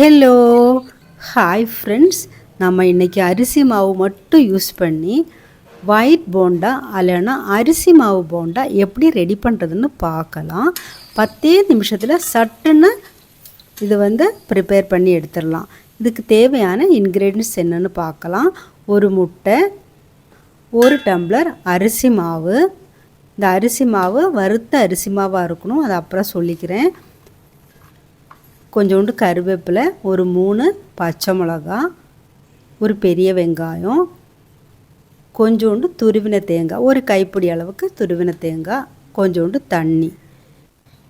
Hello hi friends நம்ம இன்றைக்கி அரிசி மாவு மட்டும் யூஸ் பண்ணி ஒயிட் போண்டா இல்லைன்னா அரிசி மாவு போண்டா எப்படி ரெடி பண்ணுறதுன்னு பார்க்கலாம். பத்தே நிமிஷத்தில் சட்டுன்னு இது வந்து ப்ரிப்பேர் பண்ணி எடுத்துடலாம். இதுக்கு தேவையான இன்க்ரீடியன்ஸ் என்னென்னு பார்க்கலாம். ஒரு முட்டை ஒரு டம்ளர் அரிசி மாவு. இந்த அரிசி மாவு வறுத்த அரிசி மாவாக இருக்கணும் அதை அப்புறம் சொல்லிக்கிறேன். கொஞ்சோண்டு கருவேப்பிலை ஒரு மூணு பச்சை மிளகா ஒரு பெரிய வெங்காயம் கொஞ்சோண்டு துருவின தேங்காய் ஒரு கைப்பிடி அளவுக்கு துருவின தேங்காய் கொஞ்சோண்டு தண்ணி.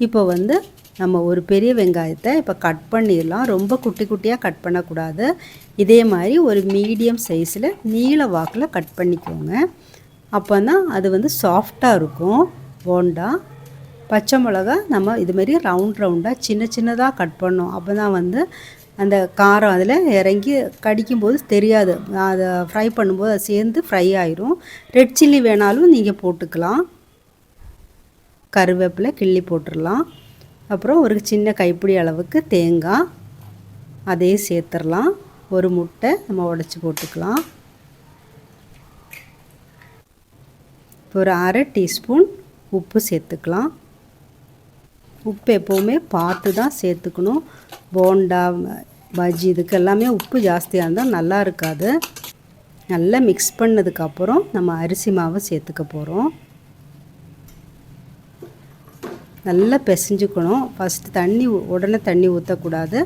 இப்போ வந்து நம்ம ஒரு பெரிய வெங்காயத்தை இப்போ கட் பண்ணிடலாம். ரொம்ப குட்டி குட்டியாக கட் பண்ணக்கூடாது. இதே மாதிரி ஒரு மீடியம் சைஸில் நீல வாக்கில் கட் பண்ணிக்கோங்க. அப்போ தான் அது வந்து சாஃப்டாக இருக்கும். போண்டா பச்சை மிளகா நம்ம இதுமாரி ரவுண்ட் ரவுண்டாக சின்ன சின்னதாக கட் பண்ணோம் அப்போ தான் வந்து அந்த காரம் அதில் இறங்கி கடிக்கும்போது தெரியாது. அதை ஃப்ரை பண்ணும்போது அது சேர்ந்து ஃப்ரை ஆயிரும். ரெட் சில்லி வேணாலும் நீங்கள் போட்டுக்கலாம். கருவேப்பிலை கிள்ளி போட்டுடலாம் அப்புறம் ஒரு சின்ன கைப்பிடி அளவுக்கு தேங்காய் அதையும் சேர்த்துடலாம் ஒரு முட்டை நம்ம உடச்சி போட்டுக்கலாம். ஒரு அரை டீஸ்பூன் உப்பு சேர்த்துக்கலாம். உப்பு எப்போவுமே பார்த்து தான் சேர்த்துக்கணும். போண்டா பஜ்ஜி இதுக்கு எல்லாமே உப்பு ஜாஸ்தியாக இருந்தால் நல்லா இருக்காது. நல்லா மிக்ஸ் பண்ணதுக்கப்புறம் நம்ம அரிசி மாவை சேர்த்துக்க போகிறோம் நல்லா பிசைஞ்சுக்கணும். ஃபஸ்ட்டு தண்ணி உடனே தண்ணி ஊற்றக்கூடாது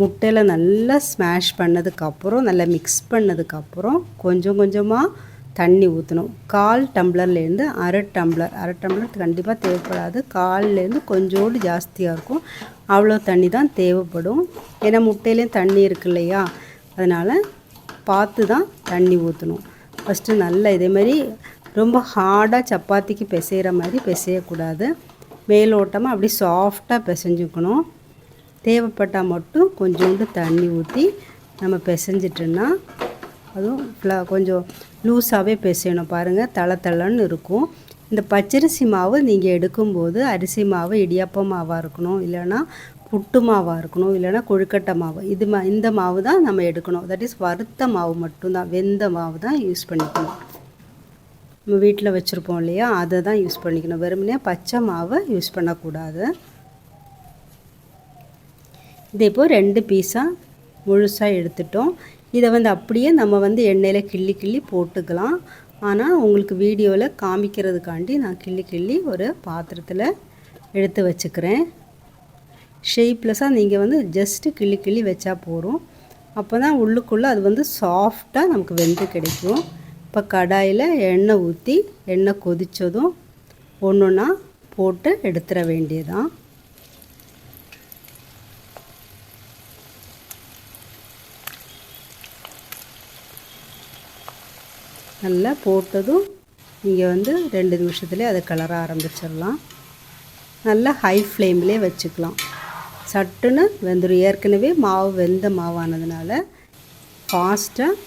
முட்டையில் நல்லா ஸ்மாஷ் பண்ணதுக்கப்புறம் நல்லா மிக்ஸ் பண்ணதுக்கப்புறம் கொஞ்சம் கொஞ்சமாக தண்ணி ஊற்றணும் கால் டம்ளர்லேருந்து அரை டம்ளர். அரை டம்ளர் கண்டிப்பாக தேவைப்படாது. கால்லேருந்து கொஞ்சோண்டு ஜாஸ்தியாக இருக்கும். அவ்வளோ தண்ணி தான் தேவைப்படும். ஏன்னா முட்டையிலையும் தண்ணி இருக்கு இல்லையா? அதனால் பார்த்து தான் தண்ணி ஊற்றணும் ஃபஸ்ட்டு நல்லா இதேமாரி ரொம்ப ஹார்டாக சப்பாத்திக்கு பிசைகிற மாதிரி பிசையக்கூடாது. மேலோட்டமாக அப்படி சாஃப்டாக பிசைஞ்சுக்கணும். தேவைப்பட்டால் மட்டும் கொஞ்சோண்டு தண்ணி ஊற்றி நம்ம பிசைஞ்சிட்டோன்னா அதுவும் ஃப்ளா கொஞ்சம் லூஸாகவே பிசையணும் பாருங்கள் தள தளன்னு இருக்கும். இந்த பச்சரிசி மாவு நீங்கள் எடுக்கும்போது அரிசி மாவு இடியாப்ப மாவாக இருக்கணும். இல்லைன்னா புட்டு மாவாக இருக்கணும். இல்லைன்னா கொழுக்கட்டை மாவு. இது மா இந்த மாவு தான் நம்ம எடுக்கணும். தட் இஸ் வறுத்த மாவு மட்டும்தான். வெந்த மாவு தான் யூஸ் பண்ணிக்கணும். நம்ம வீட்டில் வச்சுருப்போம் இல்லையா? அதை தான் யூஸ் பண்ணிக்கணும். வெறுமனே பச்சை மாவை யூஸ் பண்ணக்கூடாது. இதே இப்போது ரெண்டு பீஸாக முழுசாக எடுத்துட்டோம். இதை வந்து அப்படியே நம்ம வந்து எண்ணெயில் கிள்ளி கிள்ளி போட்டுக்கலாம். ஆனால் உங்களுக்கு வீடியோவில் காமிக்கிறதுக்காண்டி நான் கிள்ளி கிள்ளி ஒரு பாத்திரத்தில் எடுத்து வச்சுக்கிறேன். ஷேப்லெஸ்ஸாக நீங்கள் வந்து ஜஸ்ட்டு கிள்ளி கிள்ளி வச்சா போகிறோம் அப்போ தான் உள்ளுக்குள்ளே அது வந்து சாஃப்டாக நமக்கு வெந்து கிடைக்கும். இப்போ கடாயில் எண்ணெய் ஊற்றி எண்ணெய் கொதித்ததும் ஒன்று ஒன்றா போட்டு எடுத்துட வேண்டியதான் நல்லா போட்டதும் நீங்கள் வந்து ரெண்டு நிமிஷத்துலேயே அதை கலர ஆரம்பிச்சிடலாம். நல்லா ஹை ஃப்ளேம்லேயே வச்சுக்கலாம். சட்டுன்னு வெந்துடும் ஏற்கனவே மாவு வெந்த மாவானதுனால ஃபாஸ்ட்டாக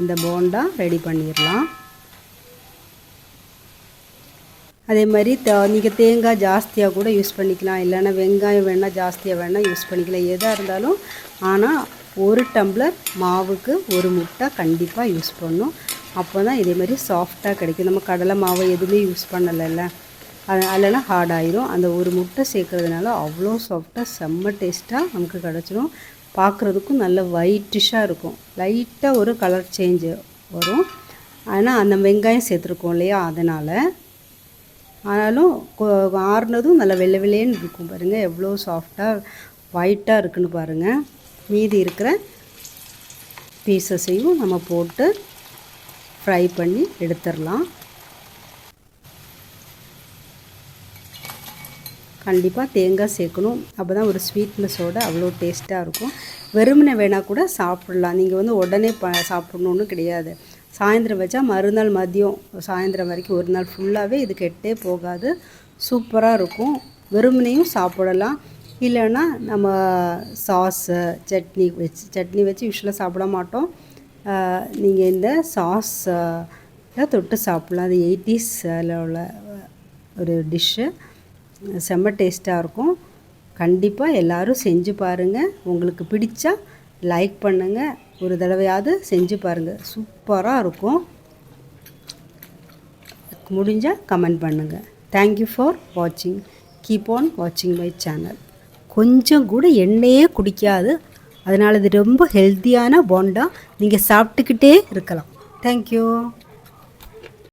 இந்த போண்டா ரெடி பண்ணிடலாம். அதே மாதிரி த நீங்கள் தேங்காய் ஜாஸ்தியாக கூட யூஸ் பண்ணிக்கலாம். இல்லைன்னா வெங்காயம் வேணால் ஜாஸ்தியாக வேணால் யூஸ் பண்ணிக்கலாம். எதாக இருந்தாலும் ஆனால் ஒரு டம்ளர் மாவுக்கு ஒரு முட்டை கண்டிப்பாக யூஸ் பண்ணும் அப்போ தான் இதேமாதிரி சாஃப்டாக கிடைக்கும். நம்ம கடலை மாவை எதுவுமே யூஸ் பண்ணலைல்ல. அது இல்லைனா ஹார்ட் ஆயிரும். அந்த ஒரு முட்டை சேர்க்குறதுனால அவ்வளோ சாஃப்டாக செம்ம டேஸ்ட்டாக நமக்கு கிடச்சிரும். பார்க்குறதுக்கும் நல்ல ஒயிட்டிஷாக இருக்கும். லைட்டாக ஒரு கலர் சேஞ்சு வரும். ஆனால் அந்த வெங்காயம் சேர்த்துருக்கோம் இல்லையா? அதனால். ஆனாலும் ஆறுனதும் நல்லா வெள்ளை வெள்ளையன்னு இருக்கும் பாருங்கள் எவ்வளோ சாஃப்டாக ஒயிட்டாக இருக்குன்னு பாருங்கள் மீதி இருக்கிற பீசஸையும் நம்ம போட்டு ஃப்ரை பண்ணி எடுத்துடலாம். கண்டிப்பாக தேங்காய் சேர்க்கணும். அப்போ தான் ஒரு ஸ்வீட்னஸோடு அவ்வளோ டேஸ்ட்டாக இருக்கும். வெறுமனை வேணால் கூட சாப்பிட்லாம். நீங்கள் வந்து உடனே ப சாப்பிட்ணுன்னு கிடையாது. சாயந்தரம் வச்சா மறுநாள் மதியம் சாயந்தரம் வரைக்கும் ஒரு நாள் ஃபுல்லாகவே இது கெட்டே போகாது. சூப்பராக இருக்கும். வெறுமனையும் சாப்பிடலாம். இல்லைன்னா நம்ம சாஸு சட்னி வச்சு சட்னி வச்சு யூஸ்வலாக சாப்பிட மாட்டோம். நீங்கள் இந்த சாஸ் தொட்டு சாப்பிட்லாம். அது எயிட்டிஸில் உள்ள ஒரு டிஷ்ஷு செம்ம டேஸ்ட்டாக இருக்கும். கண்டிப்பாக எல்லோரும் செஞ்சு பாருங்கள் உங்களுக்கு பிடிச்சா லைக் பண்ணுங்கள் ஒரு தடவையாவது செஞ்சு பாருங்கள் சூப்பராக இருக்கும். முடிஞ்சால் கமெண்ட் பண்ணுங்கள் தேங்க்யூ ஃபார் வாட்சிங் கீப் ஆன் வாட்சிங் மை சேனல் கொஞ்சம் கூட எண்ணெயே குடிக்காது. அதனால் இது ரொம்ப ஹெல்த்தியான போண்டா நீங்கள் சாப்பிட்டுக்கிட்டே இருக்கலாம். தேங்க்யூ